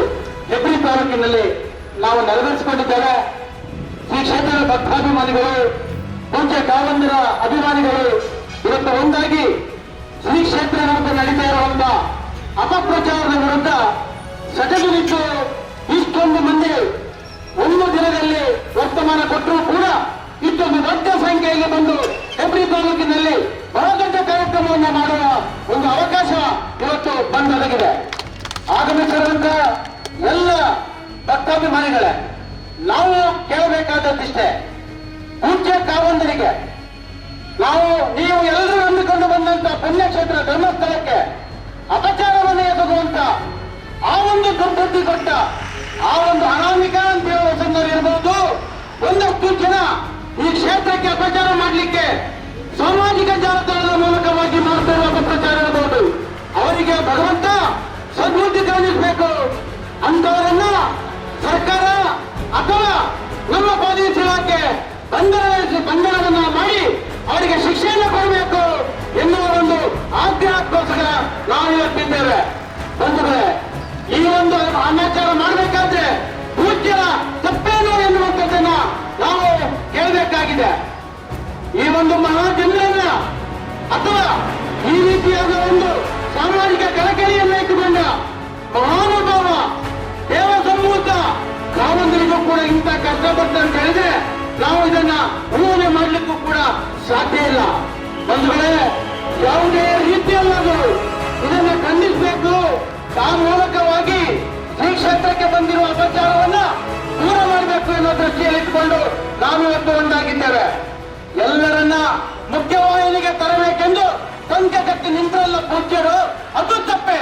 ಹೆಬ್ರಿ ತಾಲೂಕಿನಲ್ಲಿ ನಾವು ನೆರವೇರಿಸಿಕೊಂಡಿದ್ದೇವೆ. ಈ ಕ್ಷೇತ್ರದ ಭಕ್ತಾಭಿಮಾನಿಗಳು, ಪೂಜ್ಯ ಕಾವಂದರ ಅಭಿಮಾನಿಗಳು, ಇವತ್ತು ಒಂದಾಗಿ ಶ್ರೀ ಕ್ಷೇತ್ರ ನಡೀತಾ ಇರುವಂತ ಅಪಪ್ರಚಾರದ ವಿರುದ್ಧ ಸಜಗುಲಿಟ್ಟು ಇಷ್ಟೊಂದು ಮಂದಿ ಒಂದು ದಿನದಲ್ಲಿ ವರ್ತಮಾನ ಕೊಟ್ಟರೂ ಕೂಡ ಇಷ್ಟೊಂದು ದೊಡ್ಡ ಸಂಖ್ಯೆಯಲ್ಲಿ ಬಂದು ಹೆಬ್ರಿ ತಾಲೂಕಿನಲ್ಲಿ ಬಹಳ ದೊಡ್ಡ ಕಾರ್ಯಕ್ರಮವನ್ನು ಮಾಡುವ ಒಂದು ಅವಕಾಶ ಇವತ್ತು ಬಂದೊದಗಿದೆ ಆಗಮಿಸಿರುವಂತ ಎಲ್ಲ ಭಕ್ತಾಭಿಮಾನಿಗಳೇ ನಾವು ಕೇಳಬೇಕಾದದ್ದಿಷ್ಟೇ ಪೂಜ್ಯ ಕಾವಂದರಿಗೆ ನಾವು ನೀವು ಎಲ್ಲರೂ ನಂಬಿಕೊಂಡು ಬಂದಂತ ಪುಣ್ಯಕ್ಷೇತ್ರ ಧರ್ಮಸ್ಥಳಕ್ಕೆ ಅಪಚಾರವನ್ನು ಎಸಗುವಂತ ಆ ಒಂದು ದುರ್ಬುದ್ಧಿ ಕೊಟ್ಟ, ಆ ಒಂದು ಅನಾಮಿಕ ಅಂತ ಹೇಳುವ ಸಂದರ್ಭ ಇರಬಹುದು ಒಂದಷ್ಟು ಜನ ಈ ಕ್ಷೇತ್ರಕ್ಕೆ ಅಪಚಾರ ಮಾಡಲಿಕ್ಕೆ ಸಾಮಾಜಿಕ ಜಾಲತಾಣದ ಮೂಲಕವಾಗಿ ಮಾಡ್ತಾ ಇರುವ ಅಪಪ್ರಚಾರ ಇರಬಹುದು ಅವರಿಗೆ ಭಗವಂತ ಸದ್ಬುದ್ಧಿ ಕಾಣಿಸಬೇಕು. ಅಂತವರನ್ನ ಸರ್ಕಾರ ಅಥವಾ ನಮ್ಮ ಪೊಲೀಸ್ ಇಲಾಖೆ ಬಂಧನ ಬಂಧನವನ್ನ ಮಾಡಿ ಅವರಿಗೆ ಶಿಕ್ಷೆಯನ್ನು ಕೊಡಬೇಕು ಎನ್ನುವ ಒಂದು ಆಗ್ರಹಕ್ಕೋಸ್ಕರ ನಾವು ಇವತ್ತಿದ್ದೇವೆ ಬಂಧುಗಳೇ, ಈ ಒಂದು ಅನಾಚಾರ ಮಾಡಬೇಕಾದ್ರೆ ಪೂಜ್ಯರ ತಪ್ಪೇನು ಎನ್ನುವಂಥದ್ದನ್ನ ನಾವು ಕೇಳಬೇಕಾಗಿದೆ ಈ ಒಂದು ಮಹಾ ಅಥವಾ ಈ ರೀತಿಯಾದ ಒಂದು ಸಾಮಾಜಿಕ ಕಳಕಳಿಯನ್ನ ಇಟ್ಟುಕೊಂಡ ಮಹಾನುಭಾವ ಕಾವಂದರಿಗೂ ಕೂಡ ಇಂಥ ಕಷ್ಟ ಅಂತ ಹೇಳಿದ್ರೆ ನಾವು ಇದನ್ನ ಊಹನೆ ಮಾಡಲಿಕ್ಕೂ ಕೂಡ ಸಾಧ್ಯ ಇಲ್ಲ. ಬಂಧುಗಳೇ, ಯಾವುದೇ ರೀತಿಯಲ್ಲದು ಇದನ್ನ ಖಂಡಿಸಬೇಕು. ಆ ಮೂಲಕವಾಗಿ ಶ್ರೀ ಕ್ಷೇತ್ರಕ್ಕೆ ಬಂದಿರುವ ಅಪಚಾರವನ್ನ ದೂರ ಮಾಡಬೇಕು ಎನ್ನುವ ದೃಷ್ಟಿಯಲ್ಲಿ ಇಟ್ಕೊಂಡು ನಾವು ಇವತ್ತು ಒಂದಾಗಿದ್ದೇವೆ ಎಲ್ಲರನ್ನ ಮುಖ್ಯವಾಹಿನಿಗೆ ತರಬೇಕೆಂದು ಸಂಖ್ಯೆ ಕಟ್ಟಿ ನಿಂತರಲ್ಲ ಪೂಜ್ಯರು, ಅದು ತಪ್ಪೆ.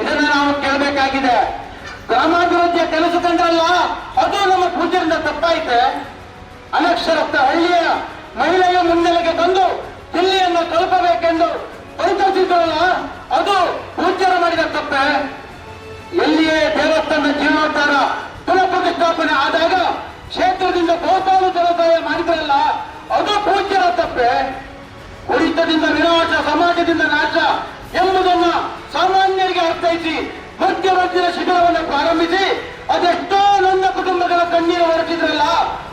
ಇದನ್ನ ನಾವು ಕೇಳಬೇಕಾಗಿದೆ. ಗ್ರಾಮಾಭಿವೃದ್ಧಿಯ ಕೆಲಸ ಕಂಡ್ರಲ್ಲ ಅದು ನಮ್ಮ ಪೂಜೆಯಿಂದ ತಪ್ಪಾಯಿತೆ. ಅನಕ್ಷರಸ್ಥ ಹಳ್ಳಿಯ ಮಹಿಳೆಯ ಮುನ್ನೆಲೆಗೆ ತಂದು ಜಿಲ್ಲೆಯನ್ನು ತಲುಪಬೇಕೆಂದು ಪರಿಚಯಿಸಿದ್ರಲ್ಲ ಅದು ಪೂಜ್ಯರ ಮಾಡಿದ ತಪ್ಪೆ. ಎಲ್ಲಿಯೇ ದೇವಸ್ಥಾನ ಜೀರ್ಣೋದ್ಧಾರ ಪುನಃ ಪ್ರತಿಷ್ಠಾಪನೆ ಆದಾಗ ಕ್ಷೇತ್ರದಿಂದ ಗೋಪಾಲು ಜಲಸಹಾಯ ಮಾಡಿದ್ರಲ್ಲ, ಅದು ಪೂಜ್ಯರ ತಪ್ಪೆ. ಕುಡಿತದಿಂದ ವಿನಾಶ, ಸಮಾಜದಿಂದ ನಾಶ ಎಂಬುದನ್ನ ಸಾಮಾನ್ಯರಿಗೆ ಅರ್ಥೈಸಿ ಮಧ್ಯವರ್ತಿಯ ಶಿಬಿರವನ್ನು ಪ್ರಾರಂಭಿಸಿ, ಅದೆಷ್ಟೋ ನನ್ನ ಕುಟುಂಬಗಳ ಕಣ್ಣೀರು ಹೊರಟಿದ್ರಲ್ಲ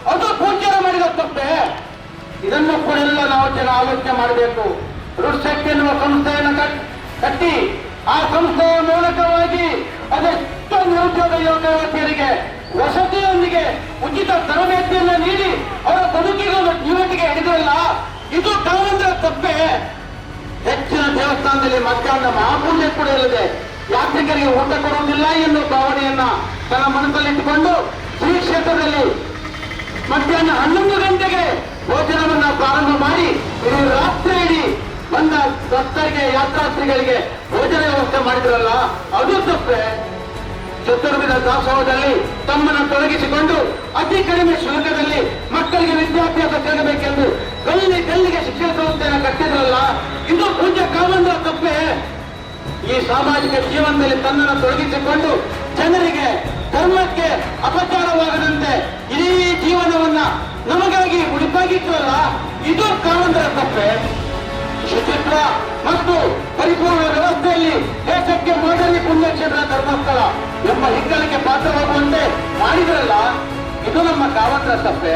ಅದು ಪೂಜ್ಯರ ಮಾಡಿದ ತಪ್ಪೆ. ಇದನ್ನು ಕೂಡ ಎಲ್ಲ ನಾವು ಜನ ಆಲೋಚನೆ ಮಾಡಬೇಕು. ರುಡ್ಸೆಟ್ ಎನ್ನುವ ಸಂಸ್ಥೆಯನ್ನು ಕಟ್- ಕಟ್ಟಿ, ಆ ಸಂಸ್ಥೆಯ ಮೂಲಕವಾಗಿ ಅದೆಷ್ಟೋ ನಿರುದ್ಯೋಗ ಯುವಕರಿಗೆ ವಸತಿಯೊಂದಿಗೆ ಉಚಿತ ತರಬೇತಿಯನ್ನು ನೀಡಿ, ಅವರ ಬದುಕಿಗೆ ಒಂದು ಜೀವಟಿಗೆ ಹಿಡಿದ್ರಲ್ಲ, ಇದು ಕಾವಂದ್ರ ತಪ್ಪೆ. ಹೆಚ್ಚಿನ ದೇವಸ್ಥಾನದಲ್ಲಿ ಮಧ್ಯಾಹ್ನ ಮಹಾಪೂಜೆ ಕೂಡ ಇಲ್ಲದೆ ಯಾತ್ರಿಕರಿಗೆ ಊಟ ಕೊಡುವುದಿಲ್ಲ ಎನ್ನುವ ಭಾವನೆಯನ್ನ ತನ್ನ ಮನಸ್ಸಲ್ಲಿಟ್ಟುಕೊಂಡು ಶ್ರೀ ಕ್ಷೇತ್ರದಲ್ಲಿ ಮಧ್ಯಾಹ್ನ ಹನ್ನೊಂದು ಗಂಟೆಗೆ ಭೋಜನವನ್ನ ಪ್ರಾರಂಭ ಮಾಡಿ ಇಡೀ ರಾತ್ರಿ ಇಡೀ ಬಂದ ಭಕ್ತರಿಗೆ, ಯಾತ್ರಾರ್ಥಿಗಳಿಗೆ ಭೋಜನ ವ್ಯವಸ್ಥೆ ಮಾಡಿದ್ರಲ್ಲ, ಅದು ತಪ್ಪೆ. ಚತುರ್ವಿಧ ದಾಸೋಹದಲ್ಲಿ ತಮ್ಮನ್ನು ತೊಡಗಿಸಿಕೊಂಡು ಅತಿ ಕಡಿಮೆ ಶುಲ್ಕದಲ್ಲಿ ಮಕ್ಕಳಿಗೆ ವಿದ್ಯಾಭ್ಯಾಸ ಸಿಗಬೇಕೆಂದು ಕಲ್ಲಿ ಕಲ್ಲಿಗೆ ಶಿಕ್ಷಣ ಸಂಸ್ಥೆಯನ್ನು ಕಟ್ಟಿದ್ರಲ್ಲ, ಇದು ಪೂಜ್ಯ ಕಾಲಂದ್ರ ತಪ್ಪೆ. ಈ ಸಾಮಾಜಿಕ ಜೀವನದಲ್ಲಿ ತನ್ನನ್ನು ತೊಡಗಿಸಿಕೊಂಡು ಜನರಿಗೆ ಧರ್ಮಕ್ಕೆ ಅಪಚಾರವಾಗದಂತೆ ಇಡೀ ಜೀವನವನ್ನ ನಮಗಾಗಿ ಉಳಿಪಾಗಿತ್ತಲ್ಲ ಇದು ಕಾಮಂದ್ರ ತಪ್ಪೆ. ಶುಚಿತ್ವ ಮತ್ತು ಪರಿಪೂರ್ಣ ವ್ಯವಸ್ಥೆಯಲ್ಲಿ ದೇಶಕ್ಕೆ ಮಾದರಿ ಪುಣ್ಯಕ್ಷೇತ್ರ ಧರ್ಮಸ್ಥಳ ಎಂಬ ಹಿಗ್ಗಲಿಗೆ ಪಾತ್ರವಾಗುವಂತೆ ಮಾಡಿದ್ರಲ್ಲ, ಇದು ನಮ್ಮ ಕಾವಂತರ ತಪ್ಪೆ.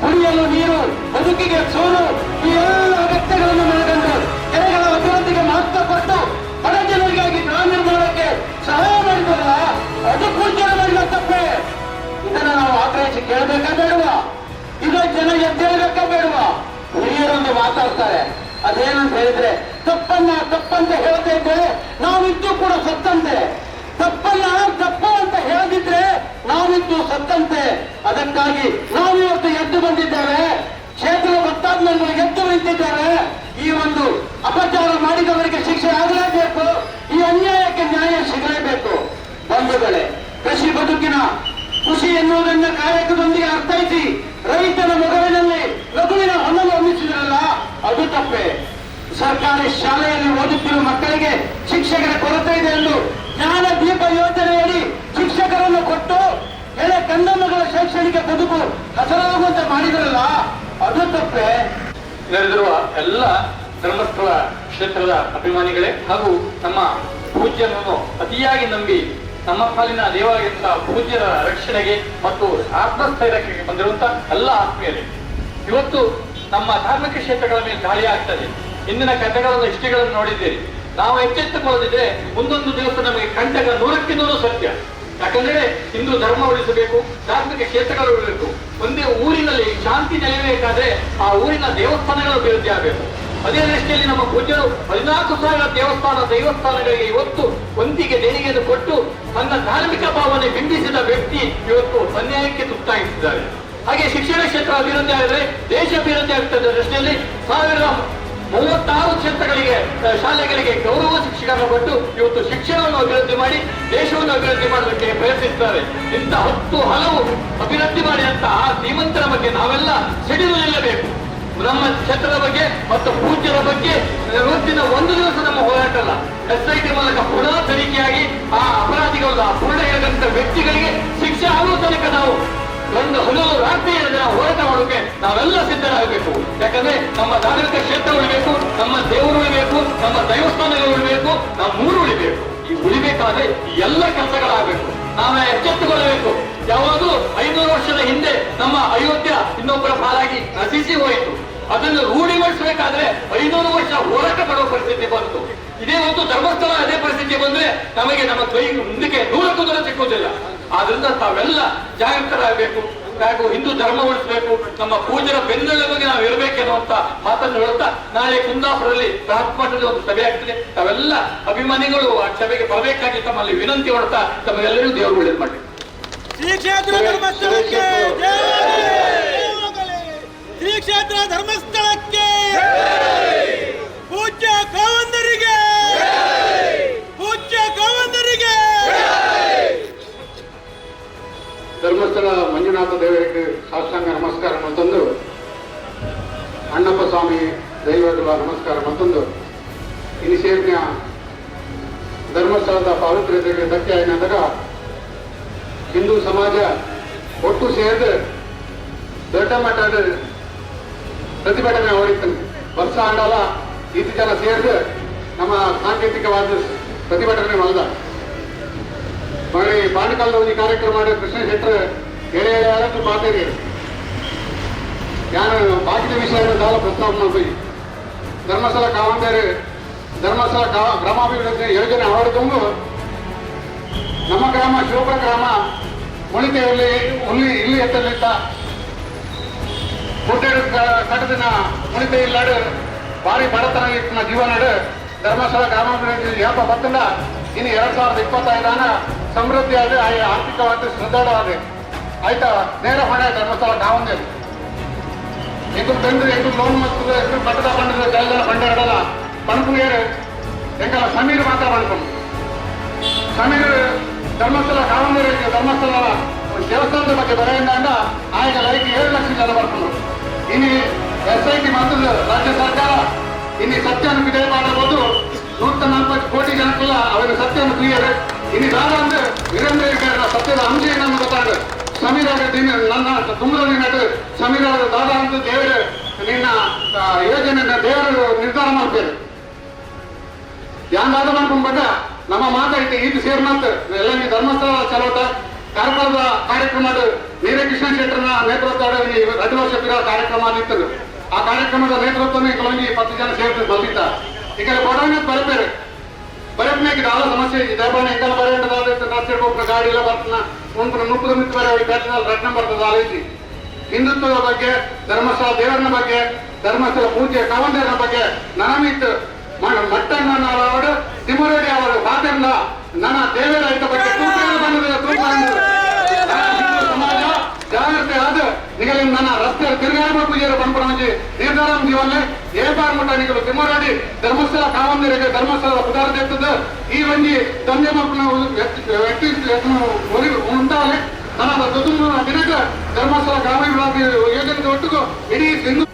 ಕುಡಿಯಲು ನೀರು, ಬದುಕಿಗೆ ಸೋಲು, ಈ ಎಲ್ಲ ಅಗತ್ಯಗಳನ್ನು ಮನಗಂಡು ಕೆರೆಗಳ ಅಭಿವೃದ್ಧಿಗೆ ಮಹತ್ವ ಕೊಟ್ಟು ಬಡ ಜನರಿಗಾಗಿ ಗೃಹ ನಿರ್ಮಾಣಕ್ಕೆ ಸಹಾಯ ಮಾಡಿದ್ರಲ್ಲ ಅದು ಜನ ಮಾಡಿದ ತಪ್ಪೆ ಇದನ್ನ ನಾವು ಆಗ್ರಹಿಸಿ ಕೇಳಬೇಕಾ ಬೇಡವಾ? ಇದ ಜನ ಎದ್ದೇಳಬೇಕಾ ಬೇಡವಾ? ಹಿರಿಯರೊಂದು ಮಾತಾಡ್ತಾರೆ. ಅದೇನಂತ ಹೇಳಿದ್ರೆ, ತಪ್ಪನ್ನ ತಪ್ಪಂತ ಹೇಳ್ತಾ ಇದ್ರೆ ನಾವಿದ್ದು ಕೂಡ ಸತ್ತಂತೆ. ತಪ್ಪನ್ನ ತಪ್ಪು ಅಂತ ಹೇಳದಿದ್ರೆ ನಾವಿದ್ದು ಸತ್ತಂತೆ. ಅದಕ್ಕಾಗಿ ನಾವಿವತ್ತು ಎದ್ದು ಬಂದಿದ್ದೇವೆ. ಕ್ಷೇತ್ರ ಗೊತ್ತಾದ್ಮೇಲೆ ಎದ್ದು ನಿಂತಿದ್ದೇವೆ. ಈ ಒಂದು ಅಪಚಾರ ಮಾಡಿದವರಿಗೆ ಶಿಕ್ಷೆ ಆಗಲೇಬೇಕು, ಈ ಅನ್ಯಾಯಕ್ಕೆ ನ್ಯಾಯ ಸಿಗಲೇಬೇಕು. ಬಂಧುಗಳೇ, ಕೃಷಿ ಬದುಕಿನ ಖುಷಿ ಎನ್ನುವುದನ್ನ ಕಾಯಕದೊಂದಿಗೆ ಅರ್ಥೈಸಿ ರೈತನ ಮಗುವಿನಲ್ಲಿ ಲಘುವಿನ ಹೊನ್ನಲು ಹೊಂದಿಸಿದ್ರಲ್ಲ ಅದು ತಪ್ಪೆ. ಸರ್ಕಾರಿ ಶಾಲೆಯಲ್ಲಿ ಓದುತ್ತಿರುವ ಮಕ್ಕಳಿಗೆ ಶಿಕ್ಷಕರ ಕೊರತೆ ಇದೆ ಎಂದು ಜ್ಞಾನ ದೀಪ ಯೋಜನೆಯಡಿ ಶಿಕ್ಷಕರನ್ನು ಕೊಟ್ಟು ಎಳೆ ಕಂದಮ್ಮಗಳ ಶೈಕ್ಷಣಿಕ ಬದುಕು ಹಸರಾಗುವಂತೆ ಮಾಡಿದ್ರಲ್ಲ, ಅದು ತಪ್ಪೆ. ನೆರೆದಿರುವ ಎಲ್ಲ ಧರ್ಮಸ್ಥಳ ಕ್ಷೇತ್ರದ ಅಭಿಮಾನಿಗಳೇ ಹಾಗೂ ನಮ್ಮ ಪೂಜ್ಯರನ್ನು ಅತಿಯಾಗಿ ನಂಬಿ ನಮ್ಮ ಪಾಲಿನ ದೇವಾಲಯದ ಪೂಜ್ಯರ ರಕ್ಷಣೆಗೆ ಮತ್ತು ಆತ್ಮಸ್ಥೈರ್ಯಕ್ಕೆ ಬಂದಿರುವಂತ ಎಲ್ಲ ಆತ್ಮೀಯರೇ, ಇವತ್ತು ನಮ್ಮ ಧಾರ್ಮಿಕ ಕ್ಷೇತ್ರಗಳ ಮೇಲೆ ದಾಳಿ ಆಗ್ತದೆ. ಇಂದಿನ ಕಥೆಗಳನ್ನು ಇಷ್ಟಗಳನ್ನು ನೋಡಿದ್ದೀರಿ. ನಾವು ಎಚ್ಚೆತ್ತುಕೊಳ್ಳದಿದ್ರೆ ಮುಂದೊಂದು ದಿವಸ ನಮಗೆ ಕಂಟಕ ನೂರಕ್ಕೆ ನೂರು ಸತ್ಯ. ಯಾಕಂದ್ರೆ ಹಿಂದೂ ಧರ್ಮ ಉಳಿಸಬೇಕು, ಧಾರ್ಮಿಕ ಕ್ಷೇತ್ರಗಳು ಉಳಿಬೇಕು. ಒಂದೇ ಊರಿನಲ್ಲಿ ಶಾಂತಿ ನೆಲೆಯಬೇಕಾದ್ರೆ ಆ ಊರಿನ ದೇವಸ್ಥಾನಗಳು ಅಭಿವೃದ್ಧಿ ಆಗಬೇಕು. ಅದೇ ದೃಷ್ಟಿಯಲ್ಲಿ ನಮ್ಮ ಪೂಜ್ಯರು ಹದಿನಾಲ್ಕು ಸಾವಿರ ದೇವಸ್ಥಾನ, ದೈವಸ್ಥಾನಗಳಿಗೆ ಇವತ್ತು ಒಂದಿಗೆ ದೇಣಿಗೆಯನ್ನು ಕೊಟ್ಟು ತನ್ನ ಧಾರ್ಮಿಕ ಭಾವನೆ ಬಿಂಬಿಸಿದ ವ್ಯಕ್ತಿ ಇವತ್ತು ಅನ್ಯಾಯಕ್ಕೆ ತುತ್ತಾಗಿಸಿದ್ದಾರೆ ಹಾಗೆ ಶಿಕ್ಷಣ ಕ್ಷೇತ್ರ ಅಭಿವೃದ್ಧಿ ಆದರೆ ದೇಶ ಅಭಿವೃದ್ಧಿ ಆಗ್ತದೆ ದೃಷ್ಟಿಯಲ್ಲಿ ಸಾವಿರದ ಮೂವತ್ತಾರು ಕ್ಷೇತ್ರಗಳಿಗೆ ಶಾಲೆಗಳಿಗೆ ಗೌರವ ಶಿಕ್ಷಕರನ್ನು ಕೊಟ್ಟು ಇವತ್ತು ಶಿಕ್ಷಣವನ್ನು ಅಭಿವೃದ್ಧಿ ಮಾಡಿ, ದೇಶವನ್ನು ಅಭಿವೃದ್ಧಿ ಮಾಡೋದಕ್ಕೆ ಪ್ರಯತ್ನಿಸುತ್ತಾರೆ. ಇಂಥ ಹತ್ತು ಹಲವು ಅಭಿವೃದ್ಧಿ ಮಾಡಿದಂತಹ ಶ್ರೀಮಂತರ ಬಗ್ಗೆ ನಾವೆಲ್ಲ ಸಿಡಿದು ನಿಲ್ಲಬೇಕು. ನಮ್ಮ ಕ್ಷೇತ್ರದ ಬಗ್ಗೆ ಮತ್ತು ಪೂಜ್ಯರ ಬಗ್ಗೆ ಇವತ್ತಿನ ಒಂದು ದಿವಸ ನಮ್ಮ ಹೋರಾಟ ಅಲ್ಲ. ಎಸ್ ಐ ಟಿ ಮೂಲಕ ಪುನಃ ತನಿಖೆಯಾಗಿ ಆ ಅಪರಾಧಿಗಳು ಅಪೂರ್ಣ ಪೂರ್ಣ ಹೇಳಿದಂತ ವ್ಯಕ್ತಿಗಳಿಗೆ ಶಿಕ್ಷೆ ಆಗುವ ತನಕ ನಾವು ಒಂದು ಹಲವು ರಾತ್ರಿಯ ದಿನ ಹೋರಾಟ ಮಾಡೋಕೆ ನಾವೆಲ್ಲ ಸಿದ್ಧರಾಗಬೇಕು. ಯಾಕಂದ್ರೆ ನಮ್ಮ ಧಾರ್ಮಿಕ ಕ್ಷೇತ್ರ ಉಳಿಬೇಕು ನಮ್ಮ ದೇವರು ಉಳಿಬೇಕು ನಮ್ಮ ದೇವಸ್ಥಾನಗಳು ಉಳಿಬೇಕು ನಮ್ಮ ಊರು ಉಳಿಬೇಕು ಈ ಉಳಿಬೇಕಾದ್ರೆ ಎಲ್ಲ ಕೆಲಸಗಳಾಗಬೇಕು. ನಾವೇ ಎಚ್ಚೆತ್ತುಕೊಳ್ಳಬೇಕು. ಯಾವಾಗೂ ಐನೂರು ವರ್ಷದ ಹಿಂದೆ ನಮ್ಮ ಅಯೋಧ್ಯ ಇನ್ನೊಬ್ಬರ ಪಾಲಾಗಿ ನಶಿಸಿ ಹೋಯಿತು. ಅದನ್ನು ರೂಢಿಗೊಳಿಸಬೇಕಾದ್ರೆ ಐನೂರು ವರ್ಷ ಹೋರಾಟ ಮಾಡುವ ಪರಿಸ್ಥಿತಿ ಬಂತು. ಇದೇ ಒಂದು ಧರ್ಮಸ್ಥಳ ಅದೇ ಪರಿಸ್ಥಿತಿ ಬಂದ್ರೆ ನಮಗೆ ನಮ್ಮ ಕೈ ಮುಂದಕ್ಕೆ ನೂರಕ್ಕೂ ದೂರ ಸಿಕ್ಕುವುದಿಲ್ಲ ಆದ್ರಿಂದ ತಾವೆಲ್ಲ ಜಾಗೃತರಾಗಬೇಕು. ಹಾಗೂ ಹಿಂದೂ ಧರ್ಮ ಉಳಿಸಬೇಕು. ನಮ್ಮ ಪೂಜರ ಬೆನ್ನೆಲುಬಿಗೆ ನಾವು ಇರಬೇಕೆನ್ನುವಂತ ಮಾತನ್ನು ಹೇಳುತ್ತಾ ನಾಳೆ ಕುಂದಾಪುರದಲ್ಲಿ ಬೃಹತ್ ಒಂದು ಸಭೆ ಆಗ್ತದೆ. ತಾವೆಲ್ಲ ಅಭಿಮಾನಿಗಳು ಆ ಸಭೆಗೆ ಬರಬೇಕಾಗಿ ತಮ್ಮಲ್ಲಿ ವಿನಂತಿ ಹೊಡ್ತಾ ತಮಗೆಲ್ಲರಿಗೂ ದೇವರು ಒಳ್ಳೇದು ಮಾಡಿ ಶ್ರೀ ಕ್ಷೇತ್ರ ಧರ್ಮಸ್ಥಳಕ್ಕೆ ಪೂಜ್ಯ ಕಾವಂದರಿಗೆ ಮತ್ತೊಂದು ಸೇರಿನ ಧರ್ಮಸ್ಥಳದ ಪಾವಿತ್ರ್ಯತೆಗೆ ಧಕ್ಕೆ ಆಯ್ನಾದಾಗ ಹಿಂದೂ ಸಮಾಜ ಒಟ್ಟು ಸೇರಿದು ದೊಡ್ಡ ಮಟ್ಟದ ಪ್ರತಿಭಟನೆ ಹೊಡಿತಾನೆ ವರ್ಷ ಆಂಡಲ ಇಷ್ಟು ಜನ ಸೇರಿದು ನಮ್ಮ ಸಾಂಕೇತಿಕವಾದ ಪ್ರತಿಭಟನೆ ಹೊಲದ ಮಾಡಿ ಬಾಣಕಾಲದ ಒಂದು ಕಾರ್ಯಕ್ರಮ ಮಾಡಿ ಕೃಷ್ಣ ಶೆಟ್ಟರ್ ಎಳೆ ಎಳೆ ಆಡೋದು ಮಾತೇರಿ ಯಾರು ಬಾಕಿದ ವಿಷಯ ದಾಲ ಪ್ರಸ್ತಾವನೆ ಮಾಡ್ತೀವಿ ಧರ್ಮಸ್ಥಳ ಕಾವಂದೇರಿ ಧರ್ಮಸ್ಥಳ ಗ್ರಾಮಾಭಿವೃದ್ಧಿ ಯೋಜನೆ ಹೊರತುಂಬು ನಮ್ಮ ಗ್ರಾಮ ಶಿವಪುರ ಗ್ರಾಮ ಉಳಿತೆಯಲ್ಲಿ ಉಳಿ ಇಲ್ಲಿ ಎತ್ತಲಿದ್ದ ಹುಟ್ಟೇರು ಕಟ್ಟದಿನ ಉಳಿತೆ ಇಲ್ಲಾಡು ಭಾರಿ ಬಡತನ ಜೀವನ ಜೀವನಾಡು ಧರ್ಮಸ್ಥಳ ಗ್ರಾಮಾಭಿವೃದ್ಧಿ ಯಾಪ ಬತ್ತಂಡ ಇನ್ನು ಎರಡ್ ಸಾವಿರದ ಇಪ್ಪತ್ತೈದಾನ ಸಮೃದ್ಧಿ ಆದ ಆರ್ಥಿಕವಾಗಿ ಸದೃಢವಾದ ಆಯ್ತಾ, ನೇರ ಹೊಣೆ ಧರ್ಮಸ್ಥಳ ಕಾವಂದೇರಿ ಎಂಟು ತಂದ್ರೆ, ಇದು ಲೋನ್ ಮಾಡ್ತದೆ ಎಷ್ಟು ಕಟ್ಟದ ಬಂಡಿದ ಜೈಲ ಬಂಡೆ ಇಡಲ್ಲ ಏರೆ? ಎಂಕಲ ಸಮೀರ್ ಮಾತ್ರ ಮಾಡ್ಕೊಂಡು ಸಮೀರ್ ಧರ್ಮಸ್ಥಳ ಕಾವಂದೇರಿ ಧರ್ಮಸ್ಥಳ. ದೇವಸ್ಥಾನದ ಬಗ್ಗೆ ಬರೆಯಿಂದ ಆಯ್ಕೆ ಲೈಕ್ ಏಳು ಲಕ್ಷ ಜನ ಬರ್ಕೊಂಡು ಇನ್ನು ಎಸ್ ಐ ಟಿ ಮತ್ತು ರಾಜ್ಯ ಸರ್ಕಾರ ಇನ್ನು ಸತ್ಯವನ್ನು ವಿಜಯ ಮಾಡಬಹುದು ನೂರ ನಾಲ್ಕು ಕೋಟಿ ಜನಕ್ಕೆಲ್ಲ, ಅವರಿಗೆ ಸತ್ಯವನ್ನು ಕ್ಲಿಯರ್ ಇನ್ನು ನಾನು ಅಂದ್ರೆ ವೀರೇಂದ್ರ ಸತ್ಯದ ಅಂಶ ಏನನ್ನು ಗೊತ್ತಾಗ ಸಮೀರ ದಿನ ನನ್ನ ತುಂಬ ನಿನ್ನದು ಸಮೀರ ದಾದ ಅಂತ ದೇವರ ನಿನ್ನ ಯೋಜನೆ ದೇವರು ನಿರ್ಧಾರ ಮಾಡ್ತೇವೆ ಯಾಂದಾದ ಮಾಡ್ಕೊಂಡ್ಬಂದ ನಮ್ಮ ಮಾತಾಡಿದ್ದೆ ಇದು ಸೇರ್ಮಂತ ಎಲ್ಲ ಈ ಧರ್ಮಸ್ಥಳ ಚಲೋಟ, ಕಾರ್ಯಕ್ರಮದ ಕಾರ್ಯಕ್ರಮ ನೀಲಕೃಷ್ಣ ಶೆಟ್ಟರ್ನ ನೇತೃತ್ವ ರಜು ವರ್ಷ ಕಾರ್ಯಕ್ರಮ ಆಗಿತ್ತು ಆ ಕಾರ್ಯಕ್ರಮದ ನೇತೃತ್ವ ಕೆಲವೊಂದು ಪತ್ತು ಜನ ಸೇರ್ತದೆ ಬಂದಿದ್ದ. ಈಗ ಕೊಡೋಣ ಬರಬೇರೆ ಬರಪ್ನಾಗ ದಾಳ ಸಮಸ್ಯೆ ಇದೆ. ದಯಬಾಣ ಎಂಕಲ್ ಬರೆಯಂಡದಾದ ನರ್ಸಿಡ್ಬೇಕು ಗಾಡಿ ಎಲ್ಲ ಬರ್ತನ ಒಂದು ನುಪ್ಪದ ಬರೋ ಬ್ಯಾಟ್ನಲ್ಲಿ ರತ್ನ ಬರ್ತದ ಆಲೋಚಿ ಹಿಂದುತ್ವದ ಬಗ್ಗೆ ಧರ್ಮಸ್ಥಳ ದೇವರನ ಬಗ್ಗೆ ಧರ್ಮಸ್ಥಳ ಪೂಜೆ ಕವಂದರ ಬಗ್ಗೆ ನನಮಿತ್ ಮಟ್ಟಣ್ಣ ನಾವು ತಿಮ್ಮರಡಿ ಅವರು ಮಾತನ್ನ ನನ್ನ ದೇವರ ಬಗ್ಗೆ ತೂಕವನ್ನು ಬಂದಿದೆ ತೂಕ ಸಮಾಜ ಜಾಗ್ರತೆ ಆದ ನಿಗಲಿ ನನ್ನ ರಸ್ತೆ ತಿರುಗಾಡುವ ಪೂಜೆಯ ಪಂಪಣಿ ನಿರ್ಧಾರ ಜೀವನ ಏ ಬಾರ್ ಮುಟ್ಟ ನಿಗಲು ತಿಮ್ಮರಡಿ ಧರ್ಮಸ್ಥಳ ಕಾವಂದಿರಿಗೆ ಧರ್ಮಸ್ಥಳ ಪದಾರ್ಥ ಎತ್ತದ ಈ ಒಂಜಿ ತಂದೆ ಮಕ್ಕಳು ವ್ಯಕ್ತಿ ಉಂಟಾಗಲಿ ನನ್ನ ದುದುಂಬ ದಿನಕ ಧರ್ಮಸ್ಥಳ ಗ್ರಾಮೀಣಾಭಿವೃದ್ಧಿ ಯೋಜನೆ ಒಟ್ಟಿಗೂ ಇಡೀ ಹಿಂದೂ